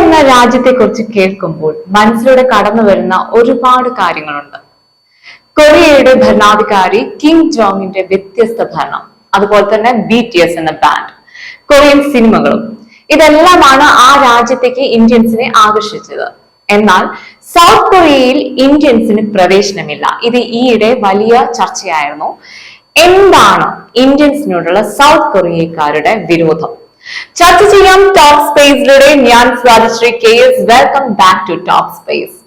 എന്ന രാജ്യത്തെക്കുറിച്ച് കേൾക്കുമ്പോൾ മനസ്സിലൂടെ കടന്നു വരുന്ന ഒരുപാട് കാര്യങ്ങളുണ്ട്. കൊറിയയുടെ ഭരണാധികാരി കിം ജോങ്ങിന്റെ വ്യത്യസ്ത ഭരണം അതുപോലെ തന്നെ ബി ടി എസ് എന്ന ബാൻഡ് കൊറിയൻ സിനിമകളും. ഇതെല്ലാമാണ് ആ രാജ്യത്തേക്ക് ഇന്ത്യൻസിനെ ആകർഷിച്ചത്. എന്നാൽ സൗത്ത് കൊറിയയിൽ ഇന്ത്യൻസിന് പ്രവേശനമില്ല. ഇത് ഈയിടെ വലിയ ചർച്ചയായിരുന്നു. എന്താണ് ഇന്ത്യൻസിനോടുള്ള സൗത്ത് കൊറിയക്കാരുടെ വിരോധം? ചർച്ച ചെയ്യാം ടോപ്പ് സ്പേസിലൂടെ ഞാൻ Swathisree K S welcome back to top space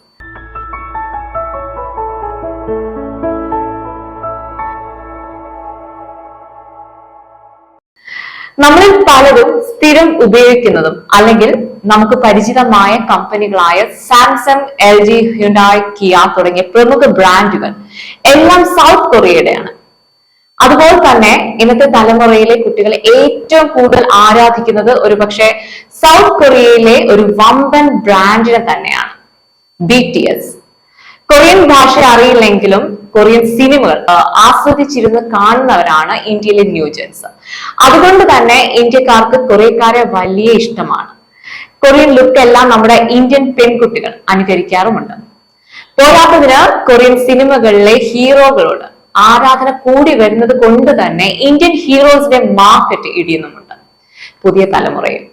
നമ്മളിൽ പലരും സ്ഥിരം ഉപയോഗിക്കുന്നതും അല്ലെങ്കിൽ നമുക്ക് പരിചിതമായ കമ്പനികളായ Samsung L G Hyundai Kia തുടങ്ങിയ പ്രമുഖ ബ്രാൻഡുകൾ എല്ലാം സൗത്ത് കൊറിയയുടെയാണ് അതുപോലെ തന്നെ ഇന്നത്തെ തലമുറയിലെ കുട്ടികൾ ഏറ്റവും കൂടുതൽ ആരാധിക്കുന്നത് ഒരു പക്ഷേ സൗത്ത് കൊറിയയിലെ ഒരു വമ്പൻ ബ്രാൻഡിനെ തന്നെയാണ്. ബി ടി എസ് കൊറിയൻ ഭാഷ അറിയില്ലെങ്കിലും കൊറിയൻ സിനിമകൾ ആസ്വദിച്ചിരുന്ന് കാണുന്നവരാണ് ഇന്ത്യയിലെ ന്യൂജൻസ് അതുകൊണ്ട് തന്നെ ഇന്ത്യക്കാർക്ക് കൊറിയക്കാരെ വലിയ ഇഷ്ടമാണ്. കൊറിയൻ ലുക്ക് എല്ലാം നമ്മുടെ ഇന്ത്യൻ പെൺകുട്ടികൾ അനുകരിക്കാറുമുണ്ട്. പോരാത്തതിന് കൊറിയൻ സിനിമകളിലെ ഹീറോകളോട് ആരാധന കൂടി വരുന്നത് കൊണ്ട് തന്നെ ഇന്ത്യൻ ഹീറോസിന്റെ മാർക്കറ്റ് ഇടിയുന്നുമുണ്ട്. പുതിയ തലമുറയിൽ.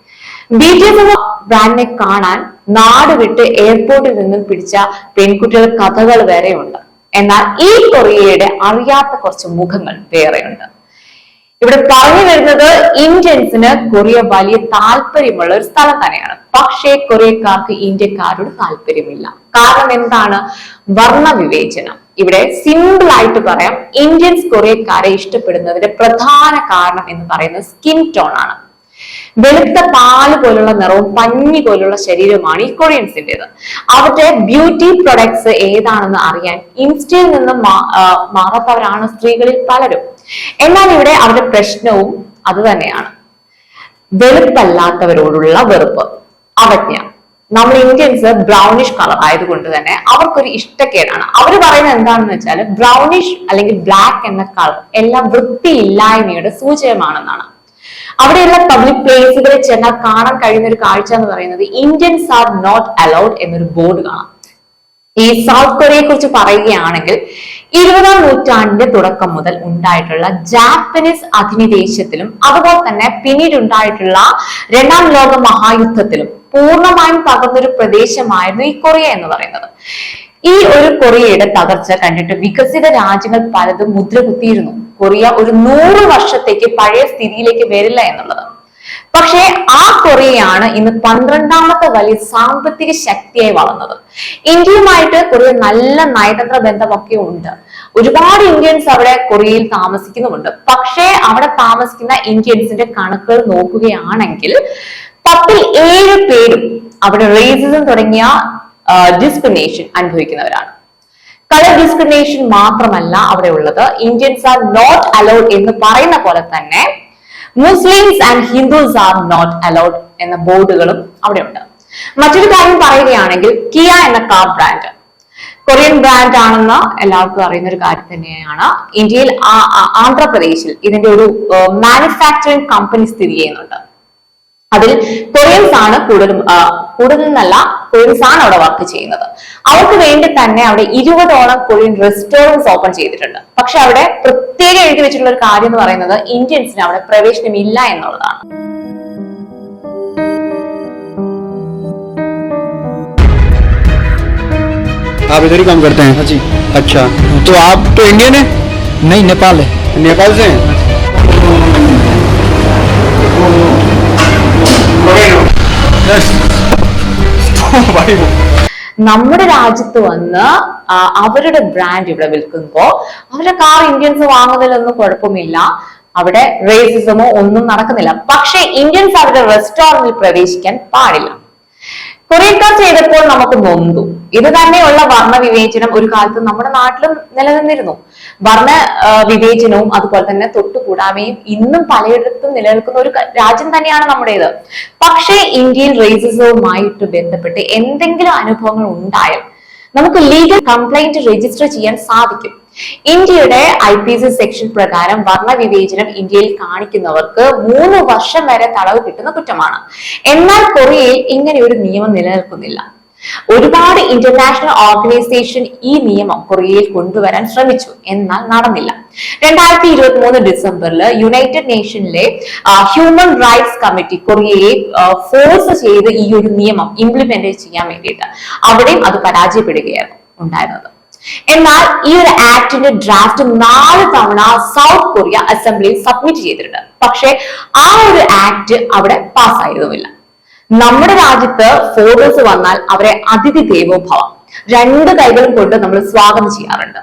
ബി എസ് എന്ന ബ്രാൻഡിനെ കാണാൻ നാട് വിട്ട് എയർപോർട്ടിൽ നിന്നും പിടിച്ച പെൺകുട്ടികളുടെ കഥകൾ വരെയുണ്ട് എന്നാൽ ഈ കൊറിയയുടെ അറിയാത്ത കുറച്ച് മുഖങ്ങൾ വേറെയുണ്ട്. ഇവിടെ പറഞ്ഞു വരുന്നത് ഇന്ത്യൻസിന് കൊറിയ വലിയ താല്പര്യമുള്ള ഒരു സ്ഥലം തന്നെയാണ്. പക്ഷേ കൊറിയക്കാർക്ക് ഇന്ത്യക്കാരോട് താല്പര്യമില്ല. കാരണം എന്താണ്? വർണവിവേചനം ഇവിടെ സിമ്പിൾ ആയിട്ട് പറയാം ഇന്ത്യൻസ് കൊറിയക്കാരെ ഇഷ്ടപ്പെടുന്നതിന്റെ പ്രധാന കാരണം എന്ന് പറയുന്നത് സ്കിൻ ടോൺ ആണ്. വെളുത്ത പാൽ പോലുള്ള നിറവും പഞ്ഞി പോലുള്ള ശരീരവുമാണ് ഈ കൊറിയൻസിന്റേത്. അവരുടെ ബ്യൂട്ടി പ്രൊഡക്ട്സ് ഏതാണെന്ന് അറിയാൻ ഇൻസ്റ്റയിൽ നിന്നും മാറാത്തവരാണ് സ്ത്രീകളിൽ പലരും. എന്നാൽ ഇവിടെ അവരുടെ പ്രശ്നവും അത് തന്നെയാണ്. വെളുപ്പല്ലാത്തവരോടുള്ള വെറുപ്പ് അവജ്ഞ. നമ്മൾ ഇന്ത്യൻസ് ബ്രൗണിഷ് കളർ ആയതുകൊണ്ട് തന്നെ അവർക്കൊരു ഇഷ്ടക്കേടാണ്. അവർ പറയുന്നത് എന്താണെന്ന് വെച്ചാൽ ബ്രൗണിഷ് അല്ലെങ്കിൽ ബ്ലാക്ക് എന്ന കളർ എല്ലാം വൃത്തിയില്ലായ്മയുടെ സൂചകമാണെന്നാണ്. അവിടെയുള്ള പബ്ലിക് പ്ലേസുകളിൽ ചെന്നാൽ കാണാൻ കഴിയുന്ന ഒരു കാഴ്ച എന്ന് പറയുന്നത് ഇന്ത്യൻസ് ആർ നോട്ട് അലൗഡ് എന്നൊരു ബോർഡ് കാണാം. ഈ സൗത്ത് കൊറിയയെ കുറിച്ച് പറയുകയാണെങ്കിൽ ഇരുപതാം നൂറ്റാണ്ടിന്റെ തുടക്കം മുതൽ ഉണ്ടായിട്ടുള്ള ജാപ്പനീസ് അധിനിവേശത്തിലും അതുപോലെ തന്നെ പിന്നീട് ഉണ്ടായിട്ടുള്ള രണ്ടാം ലോക മഹായുദ്ധത്തിലും പൂർണമായും തകർന്നൊരു പ്രദേശമായിരുന്നു ഈ കൊറിയ എന്ന് പറയുന്നത്. ഈ ഒരു കൊറിയയുടെ തകർച്ച കണ്ടിട്ട് വികസിത രാജ്യങ്ങൾ പലതും മുദ്ര കുത്തിയിരുന്നു കൊറിയ ഒരു നൂറ് വർഷത്തേക്ക് പഴയ സ്ഥിതിയിലേക്ക് വരില്ല എന്നുള്ളത്. പക്ഷേ ആ കൊറിയയാണ് ഇന്ന് പന്ത്രണ്ടാമത്തെ വലിയ സാമ്പത്തിക ശക്തിയായി വളർന്നത്. ഇന്ത്യയുമായിട്ട് കൊറിയ നല്ല നയതന്ത്ര ബന്ധമൊക്കെ ഉണ്ട്. ഒരുപാട് ഇന്ത്യൻസ് അവിടെ കൊറിയയിൽ താമസിക്കുന്നുമുണ്ട്. പക്ഷേ അവിടെ താമസിക്കുന്ന ഇന്ത്യൻസിന്റെ കണക്കുകൾ നോക്കുകയാണെങ്കിൽ പത്തിൽ ഏഴ് പേരും അവിടെ റേസിസം തുടങ്ങിയ ഡിസ്ക്രിമിനേഷൻ അനുഭവിക്കുന്നവരാണ്. കളർ ഡിസ്ക്രിമിനേഷൻ മാത്രമല്ല അവിടെ ഉള്ളത്. ഇന്ത്യൻസ് ആർ നോട്ട് അലൗഡ് എന്ന് പറയുന്ന പോലെ തന്നെ Muslims and Hindus are not allowed എന്ന ബോർഡുകളും അവിടെ ഉണ്ട് മറ്റൊരു കാര്യം പറയുകയാണെങ്കിൽ കിയ എന്ന കാർ ബ്രാൻഡ് കൊറിയൻ ബ്രാൻഡ് ആണെന്ന് എല്ലാവർക്കും അറിയുന്ന ഒരു കാര്യം തന്നെയാണ്. ഇന്ത്യയിൽ ആന്ധ്രാപ്രദേശിൽ ഇതിന്റെ ഒരു മാനുഫാക്ചറിംഗ് കമ്പനി സ്ഥിതി ചെയ്യുന്നുണ്ട്. അതിൽ കൊറിയൻസ് ആണ് കൂടുതലും കൂടുതൽ കൊറിയൻസ് ആണ് അവിടെ വർക്ക് ചെയ്യുന്നത് അവർക്ക് വേണ്ടി തന്നെ അവിടെ ഇരുപതോളം കൊറിയൻ റെസ്റ്റോറൻറ്റ്സ് ഓപ്പൺ ചെയ്തിട്ടുണ്ട് പക്ഷെ അവിടെ പ്രത്യേകം എഴുതി വെച്ചിട്ടുള്ള ഒരു കാര്യം എന്ന് പറയുന്നത് ഇന്ത്യൻസിന് അവിടെ പ്രവേശനം ഇല്ല എന്നുള്ളതാണ് आप इधर ही काम करते हैं जी अच्छा तो आप तो इंडियन है नहीं नेपाल है नेपाल से हैं भाई നമ്മുടെ രാജ്യത്ത് വന്ന് അവരുടെ ബ്രാൻഡ് ഇവിടെ വിൽക്കുമ്പോ അവരുടെ കാർ ഇന്ത്യൻസ് വാങ്ങുന്നതിലൊന്നും കുഴപ്പമില്ല. അവിടെ റേസിസമോ ഒന്നും നടക്കുന്നില്ല. പക്ഷെ ഇന്ത്യൻസ് അവരുടെ റെസ്റ്റോറന്റിൽ പ്രവേശിക്കാൻ പാടില്ല. കൊറിയക്കാർ ചെയ്തപ്പോൾ നമുക്ക് നൊന്തു ഇത് തന്നെയുള്ള വർണ വിവേചനം ഒരു കാലത്ത് നമ്മുടെ നാട്ടിലും നിലനിന്നിരുന്നു. വർണ വിവേചനവും അതുപോലെ തന്നെ തൊട്ടുകൂടാമയും ഇന്നും പലയിടത്തും നിലനിൽക്കുന്ന ഒരു രാജ്യം തന്നെയാണ് നമ്മുടേത്. പക്ഷേ ഇന്ത്യയിൽ റേസിസവുമായിട്ട് ബന്ധപ്പെട്ട് എന്തെങ്കിലും അനുഭവങ്ങൾ ഉണ്ടായാൽ നമുക്ക് ലീഗൽ കംപ്ലൈന്റ് രജിസ്റ്റർ ചെയ്യാൻ സാധിക്കും. ഇന്ത്യയുടെ ഐ പി സി സെക്ഷൻ പ്രകാരം വർണവിവേചനം ഇന്ത്യയിൽ കാണിക്കുന്നവർക്ക് മൂന്ന് വർഷം വരെ തടവ് കിട്ടുന്ന കുറ്റമാണ്. എന്നാൽ കൊറിയയിൽ ഇങ്ങനെ ഒരു നിയമം നിലനിൽക്കുന്നില്ല. ഒരുപാട് ഇന്റർനാഷണൽ ഓർഗനൈസേഷൻ ഈ നിയമം കൊറിയയിൽ കൊണ്ടുവരാൻ ശ്രമിച്ചു. എന്നാൽ നടന്നില്ല. രണ്ടായിരത്തി ഇരുപത്തി മൂന്ന് ഡിസംബറിൽ യുണൈറ്റഡ് നേഷനിലെ ഹ്യൂമൻ റൈറ്റ്സ് കമ്മിറ്റി കൊറിയയെ ഫോഴ്സ് ചെയ്ത് ഈ ഒരു നിയമം ഇംപ്ലിമെന്റ് ചെയ്യാൻ വേണ്ടിയിട്ട് അവിടെയും അത് പരാജയപ്പെടുകയായിരുന്നു ഉണ്ടായിരുന്നത്. എന്നാൽ ഈ ഒരു ആക്ടിന്റെ ഡ്രാഫ്റ്റ് നാല് തവണ സൗത്ത് കൊറിയ അസംബ്ലിയിൽ സബ്മിറ്റ് ചെയ്തിട്ടുണ്ട്. പക്ഷെ ആ ഒരു ആക്ട് അവിടെ പാസ്സായതുമില്ല നമ്മുടെ രാജ്യത്ത് ഫോട്ടോസ് വന്നാൽ അവരെ അതിഥി ദേവോഭവ രണ്ട് കൈകളും കൊണ്ട് നമ്മൾ സ്വാഗതം ചെയ്യാറുണ്ട്.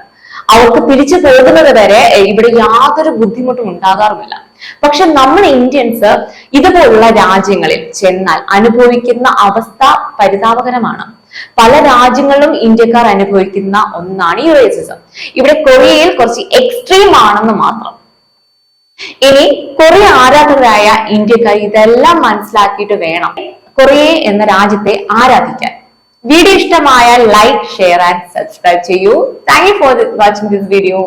അവർക്ക് തിരിച്ചു പോകുന്നത് വരെ ഇവിടെ യാതൊരു ബുദ്ധിമുട്ടും ഉണ്ടാകാറുമില്ല. പക്ഷെ നമ്മൾ ഇന്ത്യൻസ് ഇതുപോലുള്ള രാജ്യങ്ങളിൽ ചെന്നാൽ അനുഭവിക്കുന്ന അവസ്ഥ പരിതാപകരമാണ്. പല രാജ്യങ്ങളിലും ഇന്ത്യക്കാർ അനുഭവിക്കുന്ന ഒന്നാണ് ഈ റേസിസം ഇവിടെ കൊറിയയിൽ കുറച്ച് എക്സ്ട്രീം ആണെന്ന് മാത്രം. ഇനി കൊറിയ ആരാധകരായ ഇന്ത്യക്കാർ ഇതെല്ലാം മനസ്സിലാക്കിയിട്ട് വേണം കൊറിയ എന്ന രാജ്യത്തെ ആരാധിക്കാൻ. വീഡിയോ ഇഷ്ടമായ ലൈക്ക് ഷെയർ ആൻഡ് സബ്സ്ക്രൈബ് ചെയ്യൂ. Thank you for watching this video